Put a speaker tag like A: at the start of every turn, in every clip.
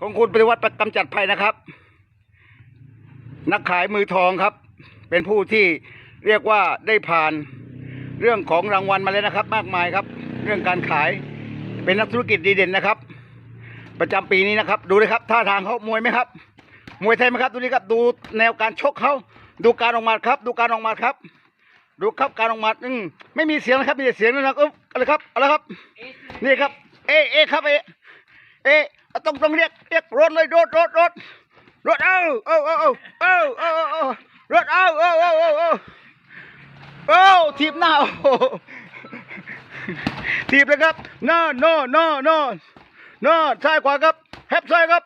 A: ของคุณปฏิวัติกำจัดภัยนะครับ นักขายมือทองครับ เป็นผู้ที่เรียกว่าได้ผ่านเรื่องของรางวัลมาแล้วนะครับ มากมายครับ เรื่องการขายเป็นนักธุรกิจดีเด่นนะครับ ประจำปีนี้นะครับ ดูเลยครับท่าทางเขามวยไหมครับ มวยไทยไหมครับดูนี่ครับดูแนวการชกเขาดูการออกมาดครับ ดูการออกมาดครับ ดูครับการออกมาดอืมไม่มีเสียงนะครับมีแต่เสียงนะครับเอ้ยอะไรครับอะไรครับ นี่ครับ เอเอครับเอเอ ต้องต้องเรียกเรียกรถเลยรถรถรถรถเอาเอาเอาเอาเอาเอาารถเอาเอาเอาเอาเอาาทีบหน้าทีบเลยครับโน่โน่โน่โน่โน่ซ้ายขวาครับแฮปซ้ายครับ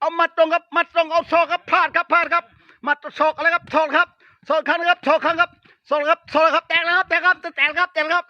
A: เอามัดตรงครับมัดตรงเอาซอกครับพลาดครับพลาดครับ มัดซอกอะไรครับซอกครับซอกครั้งครับซอกครั้งครับซอกครับซอกครับแตกแล้วครับแตกครับแตกครับแตกครับ